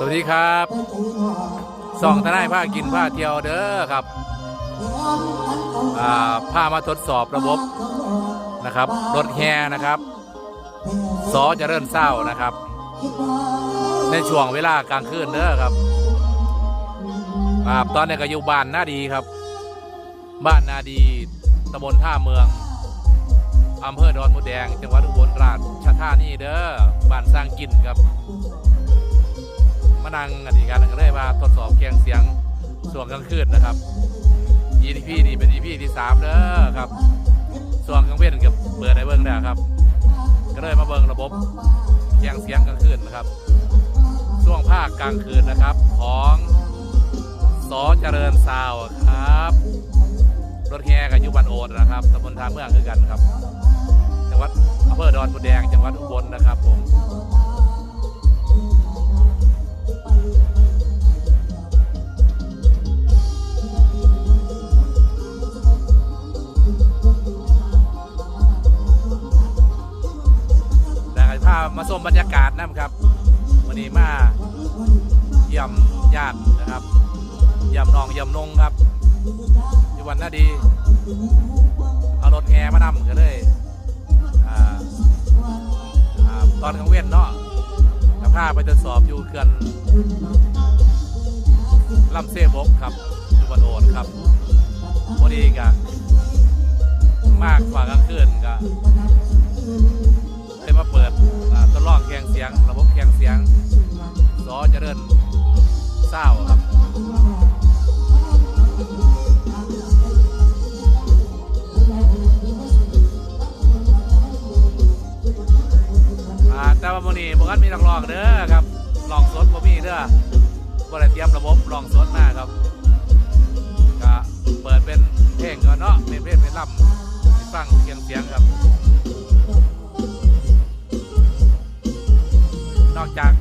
สวัสดีครับส่องทนายผ้ากินผ้าเที่ยวเด้อครับอ่าผ้ามาทดสอบระบบนะครับรถแฮนะครับสอจะเริ่มเศร้านะครับ ในช่วงเวลากลางคืนเด้อครับตอนนี้ก็อยู่บ้านนาดีครับ บ้านนาดีตำบลท่าเมืองอำเภอดอนมูแดง จังหวัดอุบลราชธานีเด้อบ้านสร้างกินครับ มานั่งอธิการกันเลยมาทดสอบเคียงเสียงส่วงกลางคืนนะครับ EP นี่เป็น EP ที่สามเด้อครับส่วงกลางเว้นกับเปิดในเบิ้งแล้วครับ ก็เลยมาเบิ้งระบบเคียงเสียงกลางคืนนะครับช่วงภาคกลางคืนนะครับ ของสอเจริญซาวครับรถแห่กับยุบันโอดนะครับตำบลท่าเมืองคือกันครับ จังหวัดอำเภอดอนบุแดงจังหวัดอุบลนะครับผม มบรรยากาศนะครับวันนี้มาเยี่ยมญาตินะครับเยี่ยมน้องเยี่ยมนงครับอยู่วันน่าดี เอารถแอร์มานำกันเลยออตอนกลางเว้นเนาะกับพาไปตรวจสอบอยู่เขื่อนลำเซบกครับอยู่วันโอนครับวันนี้ก็มากกว่ากลางคืนก็ สียง ระบบแข่งเสียงสอเจริญเศร้าครับแต่ว่าโมนี้บกันมีนักร้องเด้อครับลองสดบ่มีเด้อบ่ได้เตรียมระบบลองสดมาครับก็เปิดเป็นเพลงก่อนเนาะเป็นเพลงเป็นลำฟังเสียงเสียงครับ นอกจาก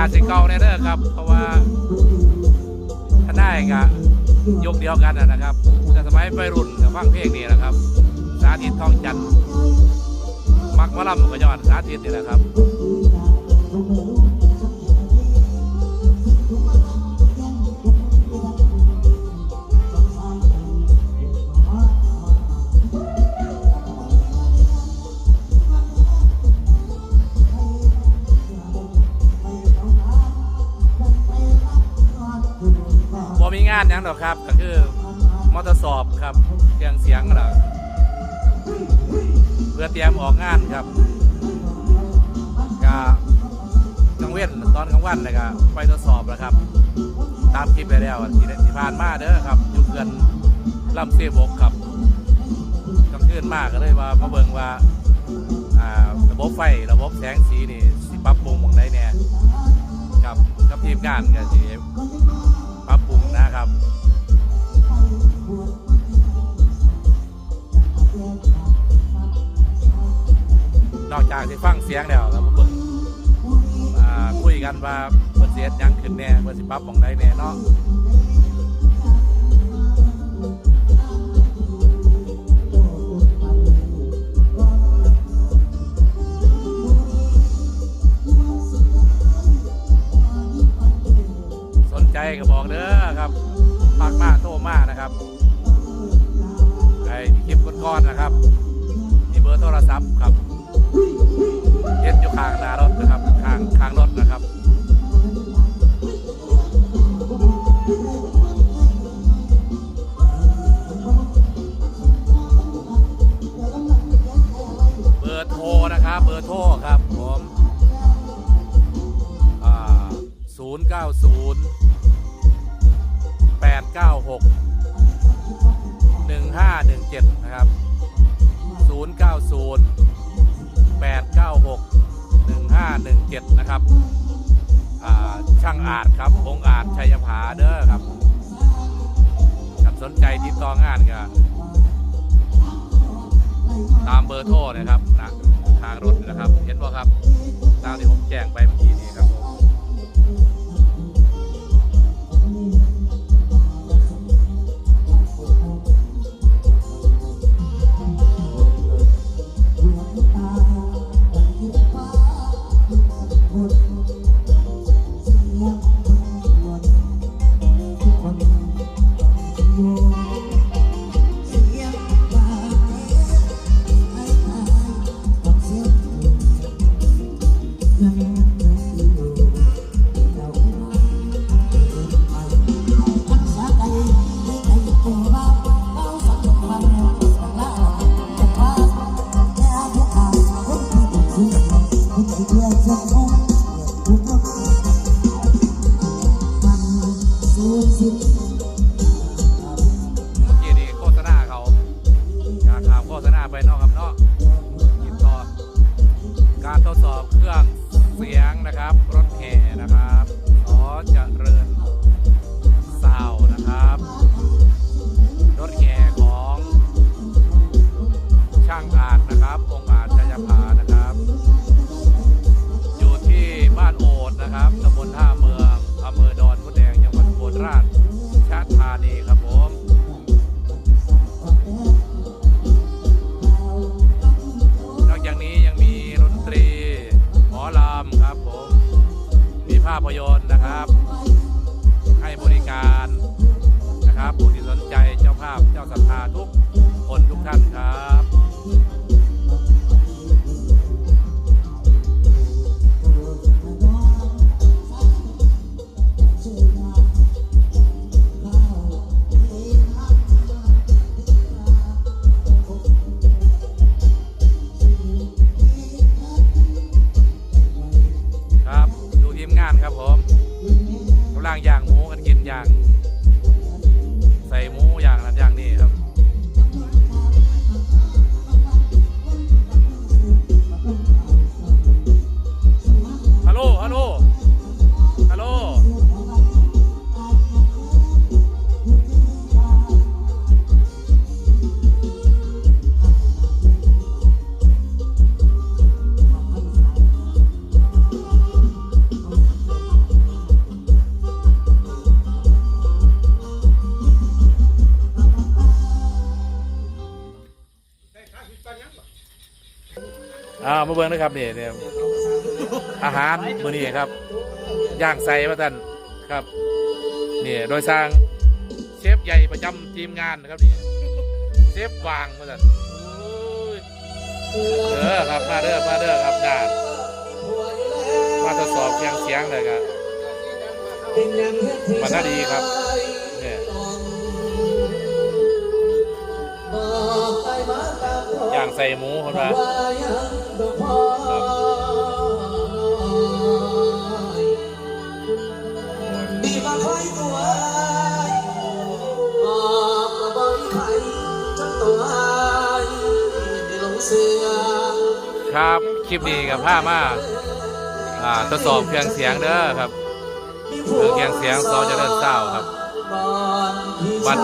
อาจสิเก่าแน่เด้อครับ เพราะว่าถ้าได้ก็ยกเดียวกันนะครับ แต่สมัยไปรุ่นกับฟังเพลงนี้นะครับ สาธิตทองจันทร์มักมะลำก็ยอดสาธิตนี่แหละครับานยังดอกครับ ก็คือมอเตอร์สอบครับเครื่องเสียงหรอเพื่อเตรียมออกงานครับก็กลางเว้นตอนกลางวันเลยก็ไปทดสอบแล้วครับ ตามคลิปไปแล้วที่ที่ผ่านมาเด้อครับอยู่เกินลำเสียบกครับกลางคืนมากก็เลยว่ามาเบิ่งว่าระบบไฟระบบแสงสีนี่สิปรับปรุงมองใดแน่ครับกับทีมงานก็สิ ครับ นอกจากที่ฟังเสียงแล้วเราเบิ่งอ่าคุยกันว่าเปิดเสียงยังขึ้นแน่เปิดสิปรับของใดแน่เนาะ ย์แปดเก้าหกหนึ่งห้าหนึ่งเจ็ดนะครับศูนย์เก้าศูนย์แปดเก้าหกหนึ่งห้าหนึ่งเจ็ดนะครับอ่าช่างอาจครับองอาจชัยภาเด้อครับครับสนใจติดต่องานก็ตามเบอร์โทรนะครับนะทางรถนะครับ เห็นว่าครับ ตามที่ผมแจ้งไปเมื่อกี้นี้ครับ ษณาไปเนอกครับเนาะติดต่อการทดสอบเครื่องเสียงนะครับ รถแห่นะครับขอเจริญซาวนะครับ รถแห่ของช่างอาจนะครับ องค์อาจชยภานะครับ อยู่ที่บ้านโอดนะครับตำบลท่าเมืองอำเภอดอนมดแดงจังหวัดอุบลราช ภาพยนตร์นะครับ ให้บริการนะครับผู้ที่สนใจเจ้าภาพเจ้าศรัทธาทุกคนทุกท่านครับ อ่ามาเบิ้งนะครับนี่เนี่ยอาหารมื้อนี้ครับ ย่างใส่มาท่านครับนี่โดยสร้างเชฟใหญ่ประจำทีมงานนะครับนี่เชฟวางมาท่านเออครับมาเด้อมาเด้อครับด่านมาทดสอบเสียงเสียงเลยครับมันน่าดีครับเนี่ยอย่างใส่หมูครับ นว่าครับมาคอยตัวบอกมาบอกใครจนต้องอายได้ลงเสือครับ คลิปนี้กับผ้ามาอ่าทดสอบเครื่องเสียงเด้อครับเครื่องเสียงซอจะเริญเศร้าครับบัด